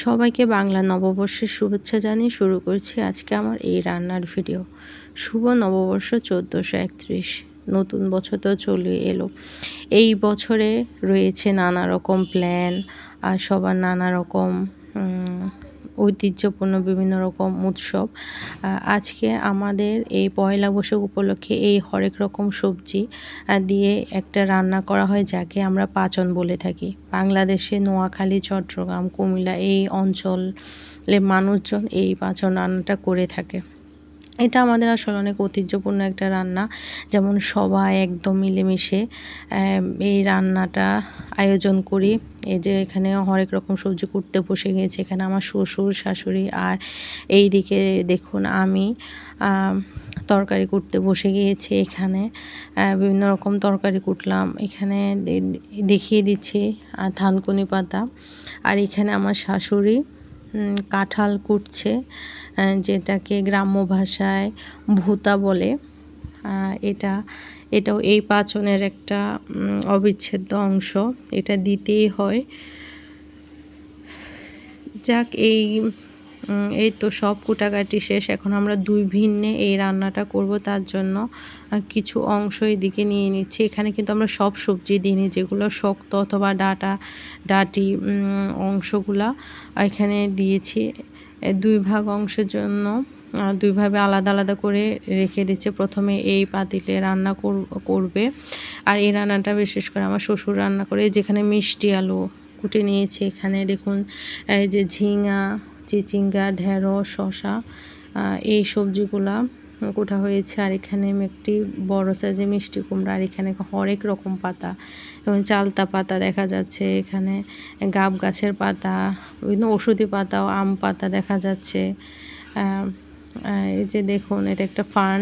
সবাইকে বাংলা নববর্ষের শুভেচ্ছা জানিয়ে শুরু করছি আজকে আমার এই রান্নার ভিডিও। শুভ নববর্ষ চোদ্দোশো একত্রিশ। নতুন বছর তো চলে এলো। এই বছরে রয়েছে নানা রকম প্ল্যান আর সবার নানা রকম ঐতিহ্যপূর্ণ বিভিন্ন রকম উৎসব। আজকে আমাদের এই পয়লা বৈশাখ উপলক্ষে এই হরেক রকম সবজি দিয়ে একটা রান্না করা হয় যাকে আমরা পাচন বলে থাকি। বাংলাদেশে নোয়াখালী, চট্টগ্রাম, কুমিল্লা এই অঞ্চলে মানুষজন এই পাচন রান্নাটা করে থাকে। এটা আমাদের আসলে অনেক ঐতিহ্যপূর্ণ একটা রান্না। যেমন সবাই একদম মিলেমিশে এই রান্নাটা আয়োজন করি। এই যে এখানে হরেক রকম সবজি কুটতে বসে গিয়েছে এখানে আমার শ্বশুর, শাশুড়ি আর এই দিকে দেখুন আমি তরকারি কুটতে বসে গিয়েছি এখানে। বিভিন্ন রকম তরকারি কুটলাম। এখানে দেখিয়ে দিচ্ছি থানকুনি পাতা। আর এখানে আমার শাশুড়ি কাঁঠাল কুটছে যেটাকে গ্রাম্য ভাষায় ভূতা বলে। এটা, এটাও এই পাচনের একটা অবিচ্ছেদ্য অংশ, এটা দিতেই হয়। যাক, এই এই তো সব কুটাকাটি শেষ। এখন আমরা দুই ভিন্নে এই রান্নাটা করব, তার জন্য কিছু অংশ এদিকে নিয়ে নিচ্ছি। এখানে কিন্তু আমরা সব সবজি দিইনি যেগুলো শক্ত অথবা ডাটা, ডাটি অংশগুলা এখানে দিয়েছি। দুই ভাগ অংশের জন্য দুইভাবে আলাদা আলাদা করে রেখে দিচ্ছে। প্রথমে এই পাতিলে রান্না করবে। আর এই রান্নাটা বিশেষ করে আমার শ্বশুর রান্না করে, যেখানে মিষ্টি আলু কুটে নিয়েছে। এখানে দেখুন, এই যে ঝিঙা চিচিঙ্গা, ঢেঁড়স শশা এই সবজিগুলা কোটা হয়েছে। আর এখানে একটি বড় সাইজে মিষ্টি কুমড়া, আর এখানে হরেক রকম পাতা এবং চালতা পাতা দেখা যাচ্ছে, এখানে গাব গাছের পাতা, বিভিন্ন ওষুধি পাতা ও আম পাতা দেখা যাচ্ছে। এই যে দেখুন, এটা একটা ফান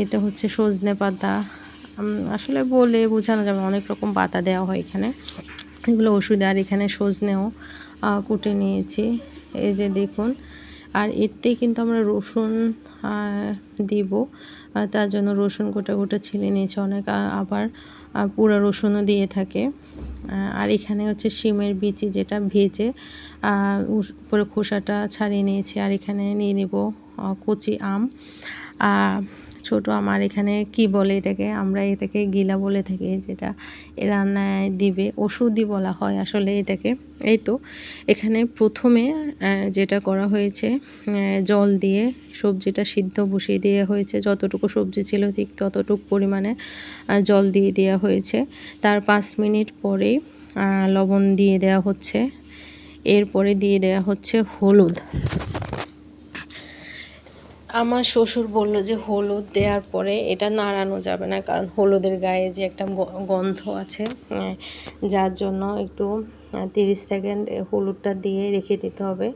এটা হচ্ছে সজনে পাতা। আসলে বলে বোঝানো যাবে অনেক রকম পাতা দেওয়া হয় এখানে। এগুলো ওষুধ আর এখানে সজনেও কুটে নিয়েছি। এই যে দেখুন, আর এতে কিন্তু আমরা রসুন দিব। তার জন্য রসুন গোটা গোটা ছিলে নিয়েছে। অনেক আবার পুরো রসুনও দিয়ে থাকে। আর এখানে হচ্ছে শিমের বিচি যেটা ভেজে উপরে খোসাটা ছাড়িয়ে নিয়েছি। আর এখানে নিয়ে নেব কচি আম। ছোট আমার এখানে কি বলে এটাকে? আমরা এটাকে গিলা বলে থাকি, যেটা রান্নায় দিবে, ওষুধই বলা হয় আসলে এটাকে। এই তো, এখানে প্রথমে যেটা করা হয়েছে জল দিয়ে সবজিটা সিদ্ধ বসিয়ে দেওয়া হয়েছে, যতটুকু সবজি ছিল ঠিক ততটুকু পরিমাণে জল দিয়ে দেওয়া হয়েছে। তার পাঁচ মিনিট পরেই লবণ দিয়ে দেওয়া হচ্ছে। এরপরে দিয়ে দেওয়া হচ্ছে হলুদ। আমার শ্বশুর বলল যে হলুদ দেওয়ার পরে এটা নাড়ানো যাবে না, কারণ হলুদের গায়ে যে একটা গন্ধ আছে যার জন্য একটু তিরিশ সেকেন্ড হলুদটা দিয়ে রেখে দিতে হবে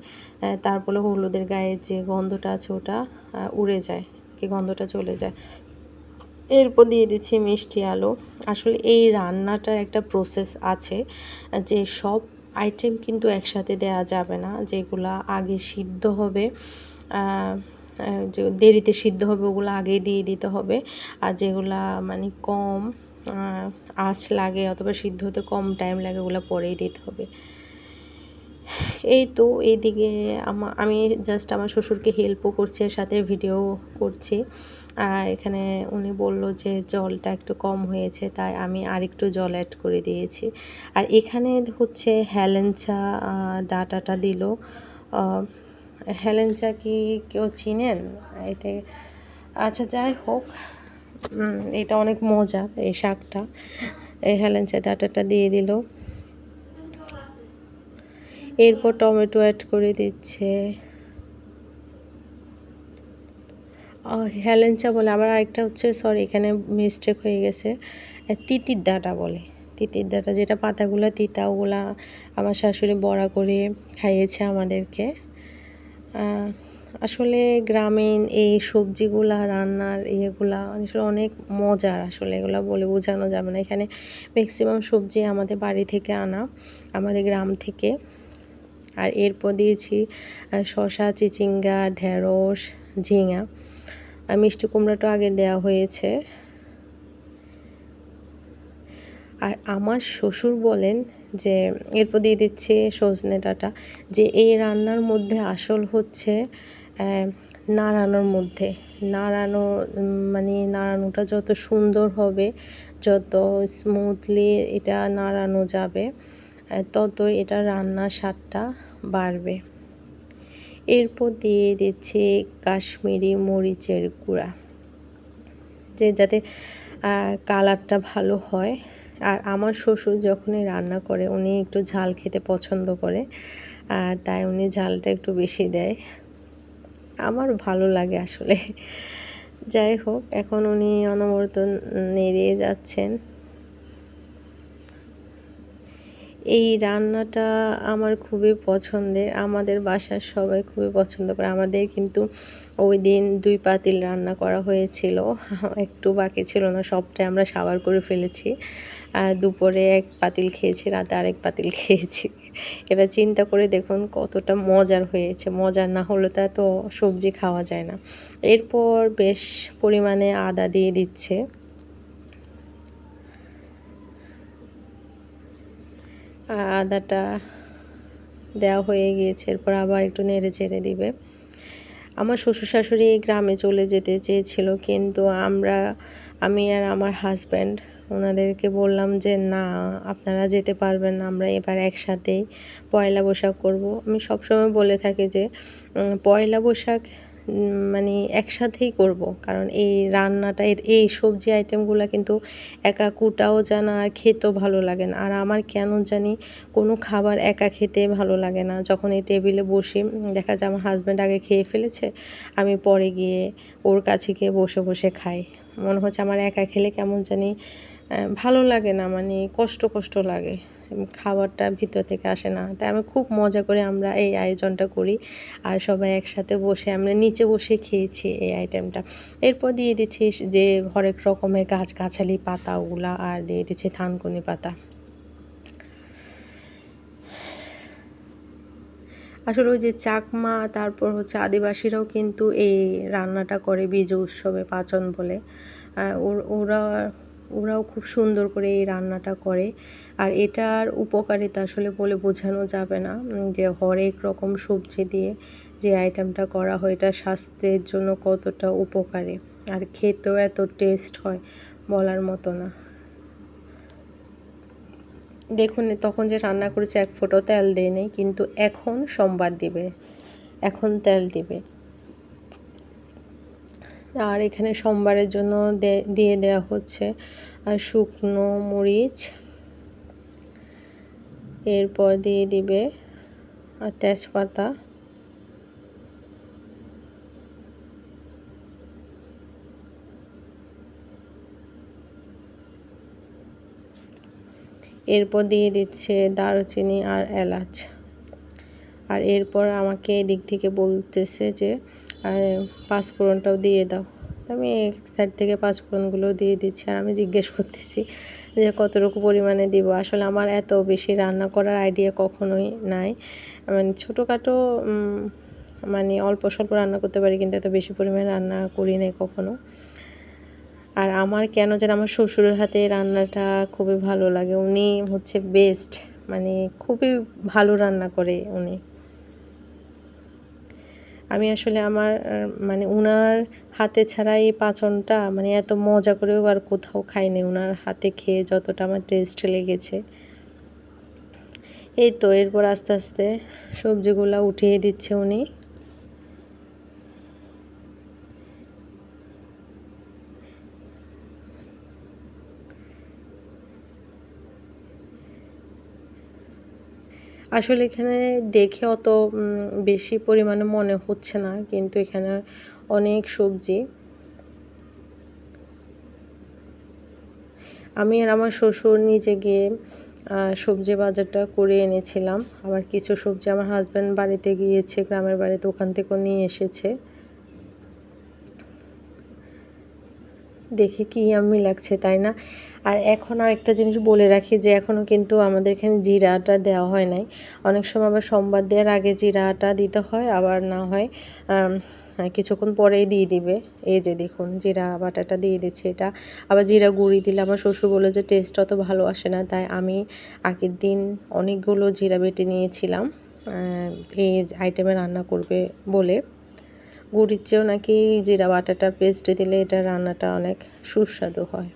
তারপরে হলুদের গায়ে যে গন্ধটা আছে ওটা উড়ে যায়, কি গন্ধটা চলে যায়। এরপর দিয়ে দিচ্ছি মিষ্টি আলু। আসলে এই রান্নাটার একটা প্রসেস আছে, যে সব আইটেম কিন্তু একসাথে দেয়া যাবে না, যেগুলা আগে সিদ্ধ হবে যে দেরিতে সিদ্ধ হবে ওগুলো আগেই দিয়ে দিতে হবে। আর যেগুলা মানে কম আঁচ লাগে অথবা সিদ্ধ হতে কম টাইম লাগে ওগুলো পরেই দিতে হবে। এই তো এইদিকে আমা, আমি জাস্ট আমার শ্বশুরকে হেল্পও করছি, এর সাথে ভিডিও করছি। এখানে উনি বলল যে জলটা একটু কম হয়েছে, তাই আমি আরেকটু জল অ্যাড করে দিয়েছি। আর এখানে হচ্ছে হ্যালেঞ্চা ডাটাটা দিল। হেলেঞ্চা কি কেউ চিনেন? এটা আচ্ছা যাই হোক এটা অনেক মজা এই শাকটা। এই হেলেঞ্চা ডাটাটা দিয়ে দিল। এরপর টমেটো অ্যাড করে দিচ্ছে। হেলেঞ্চা বলে আবার আরেকটা হচ্ছে সরি এখানে মিস্টেক হয়ে গেছে। তিতির ডাটা বলে। তিতির ডাটা, যেটা পাতাগুলো, তিতা, ওগুলা আমার শাশুড়ি বড়া করে খাইয়েছে আমাদেরকে। আসলে গ্রামীণ এই সবজিগুলা, রান্নার ইয়েগুলা আসলে অনেক মজার। আসলে এগুলো বলে বোঝানো যাবে না। এখানে ম্যাক্সিমাম সবজি আমাদের বাড়ি থেকে আনা, আমাদের গ্রাম থেকে। আর এরপর দিয়েছি শশা চিচিঙ্গা, ঢেঁড়স, ঝিঙা। আর মিষ্টি কুমড়াটা আগে দেওয়া হয়েছে। আর আমার শ্বশুর বলেন যে এরপর দিয়ে দিচ্ছি সজনে ডাঁটা, যে এই রান্নার মধ্যে আসল হচ্ছে নাড়ানোর মধ্যে। নাড়ানো মানে নাড়ানোটা যত সুন্দর হবে, যত স্মুথলি এটা নাড়ানো যাবে তত এটা রান্নার স্বাদটা বাড়বে। এরপর দিয়ে দিচ্ছি কাশ্মীরি মরিচের গুঁড়া, যে যাতে কালারটা ভালো হয়। আর আমার শ্বশুর যখনই রান্না করে, উনি একটু ঝাল খেতে পছন্দ করে তাই উনি ঝালটা একটু বেশি দেয়। আমার ভালো লাগে আসলে। যাই হোক, এখন উনি অনবরত নেড়ে যাচ্ছেন। এই রান্নাটা আমার খুবই পছন্দের, আমাদের বাসার সবাই খুবই পছন্দ করে। আমাদের কিন্তু ওই দিন দুই পাতিল রান্না করা হয়েছিল, একটু বাকি ছিল না, সবটাই আমরা সাবার করে ফেলেছি। দুপুরে এক পাতিল খেয়েছি, রাতে আরেক পাতিল খেয়েছি। এবার চিন্তা করে দেখুন কতটা মজার হয়েছে। মজার না হলে তা তো সবজি খাওয়া যায় না। এরপর বেশ পরিমাণে আদা দিয়ে দিচ্ছে। আদাটা দেওয়া হয়ে গিয়েছে, এরপর আবার একটু নেড়ে চেড়ে দিবে। আমার শ্বশুর শাশুড়ি গ্রামে চলে যেতে চেয়েছিল, কিন্তু আমরা, আমি আর আমার হাজব্যান্ড ওনাদেরকে বললাম যে, না, আপনারা যেতে পারবেন না, আমরা এবার একসাথেই পয়লা বৈশাখ করব। আমি সবসময় বলে থাকি যে পয়লা বৈশাখ মানে একসাথেই করব। কারণ এই রান্নাটা, এর, এই সবজি আইটেমগুলো কিন্তু একা কুটাও জানা আর খেতেও ভালো লাগে না। আর আমার কেন জানি কোনো খাবার একা খেতে ভালো লাগে না। যখন এই টেবিলে বসি দেখা যায় আমার হাজব্যান্ড আগে খেয়ে ফেলেছে, আমি পরে গিয়ে ওর কাছে গিয়ে বসে বসে খাই। মনে হচ্ছে আমার একা খেলে কেমন জানি ভালো লাগে না মানে কষ্ট কষ্ট লাগে। খাবারটা ভিতর থেকে আসে না। তাই আমি খুব মজা করে আমরা এই আয়োজনটা করি আর সবাই একসাথে বসে, আমরা নিচে বসে খেয়েছি এই আইটেমটা। এরপর দিয়ে দিচ্ছি যে হরেক রকমের গাছগাছালি পাতাগুলা আর দিয়ে দিচ্ছি থানকুনি পাতা। আসলে ওই যে চাকমা, তারপর হচ্ছে আদিবাসীরাও কিন্তু এই রান্নাটা করে, বীজ উৎসবে পাচন বলে। ওরা ওরাও খুব সুন্দর করে এই রান্নাটা করে। আর এটার উপকারিতা আসলে বলে বোঝানো যাবে না। যে হরেক রকম সবজি দিয়ে যে আইটেমটা করা হয়, এটা স্বাস্থ্যের জন্য কতটা উপকারী। আর খেতেও এত টেস্ট হয় বলার মতো না। দেখুন, তখন যে রান্না করেছে, এক ফোঁটো তেল দেয় নেই কিন্তু এখন সোমবার দিবে। এখন তেল দিবে। আর এখানে সোমবারের জন্য দিয়ে দেওয়া হচ্ছে আর শুকনো মরিচ। এরপর দিয়ে দিবে আর তেজপাতা। এরপর দিয়ে দিচ্ছে দারুচিনি আর এলাচ। আর এরপর আমাকে এদিক থেকে বলতেছে যে পাঁচফোড়নটাও দিয়ে দাও। আমি এক সাইড থেকে পাঁচফোড়নগুলো দিয়ে দিচ্ছি আর আমি জিজ্ঞেস করতেছি যে কতটুকু পরিমাণে দিব? আসলে আমার এত বেশি রান্না করার আইডিয়া কখনোই নাই। মানে ছোটোখাটো মানে অল্প স্বল্প রান্না করতে পারি কিন্তু এত বেশি পরিমাণে রান্না করি নাই কখনো। আর আমার কেন যেন আমার শ্বশুরের হাতে রান্নাটা খুবই ভালো লাগে। উনি হচ্ছে বেস্ট মানে খুবই ভালো রান্না করে উনি। আমি আসলে আমার মানে উনার হাতে ছাড়া এই পাচনটা মানে এত মজা করেও আর কোথাও খাইনি উনার হাতে খেয়ে যতটা আমার টেস্ট লেগেছে। এই তো এরপর আস্তে আস্তে সবজিগুলো উঠিয়ে দিচ্ছে উনি। আসলে এখানে দেখে অত বেশি পরিমাণে মনে হচ্ছে না, কিন্তু এখানে অনেক সবজি। আমি আর আমার শ্বশুর নিজে গিয়ে সবজি বাজারটা করে এনেছিলাম। আবার কিছু সবজি আমার হাজব্যান্ড বাড়িতে গিয়েছে, গ্রামের বাড়িতে ওখান থেকেও নিয়ে এসেছে। দেখে কি আমি লাগছে, তাই না? আর এখন আর একটা জিনিস বলে রাখি যে এখনও কিন্তু আমাদের এখানে জিরাটা দেওয়া হয় নাই। অনেক সময় আবার সোমবার দেওয়ার আগে জিরাটা দিতে হয়, আবার না হয় কিছুক্ষণ পরেই দিয়ে দিবে। এই যে দেখুন, জিরা বাটাটা দিয়ে দিচ্ছে এটা। আবার জিরা গুঁড়ি দিলে আমার শ্বশুর বলে যে, টেস্ট অত ভালো আসে না। তাই আমি আগের দিন অনেকগুলো জিরা বেটে নিয়েছিলাম এই আইটেমে রান্না করবে বলে। গুড়ির চেয়েও নাকি জিরা বাটাটা পেস্টে দিলে এটা রান্নাটা অনেক সুস্বাদু হয়।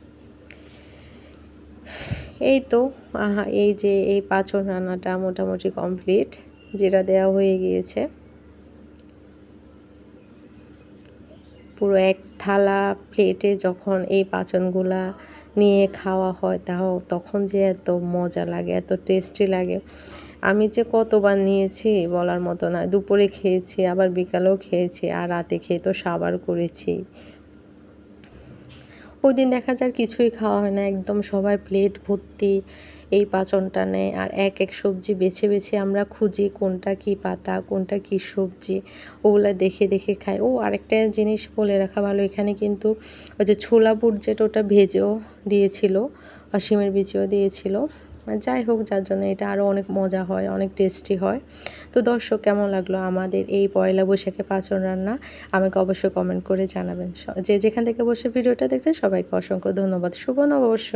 এই তো, আহা, এই যে এই পাঁচন রান্নাটা মোটামুটি কমপ্লিট জিরা দেওয়া হয়ে গিয়েছে। পুরো এক থালা প্লেটে যখন এই পাচনগুলা নিয়ে খাওয়া হয়, তাও তখন যে এত মজা লাগে, এত টেস্টি লাগে। আমি যে কতবার নিয়েছি বলার মতো না। দুপুরে খেয়েছি, আবার বিকালেও খেয়েছি, আর রাতে খেয়ে তো সাবার করেছি। ওই দিন দেখা যায় কিছুই খাওয়া হয় না, একদম সবাই প্লেট ভর্তি, এই পাচনটা নেয়, আর এক এক সবজি বেছে বেছে আমরা খুঁজি কোনটা কি পাতা, কোনটা কি সবজি, ওগুলো দেখে দেখে খাই। ও, আরেকটা জিনিস বলে রাখা ভালো, এখানে কিন্তু ওই যে ছোলা বুট যেটা ওটা ভেজেও দিয়েছিল আর শিমের বিচিও দিয়েছিল। যাই হোক, যার জন্য এটা আরও অনেক মজা হয়, অনেক টেস্টি হয়। তো দর্শক, কেমন লাগল আমাদের এই পয়লা বৈশাখে পাচন রান্না? আমাকে অবশ্যই কমেন্ট করে জানাবেন। যে যেখান থেকে বসে ভিডিওটা দেখছেন, সবাইকে অসংখ্য ধন্যবাদ। শুভ নববর্ষ!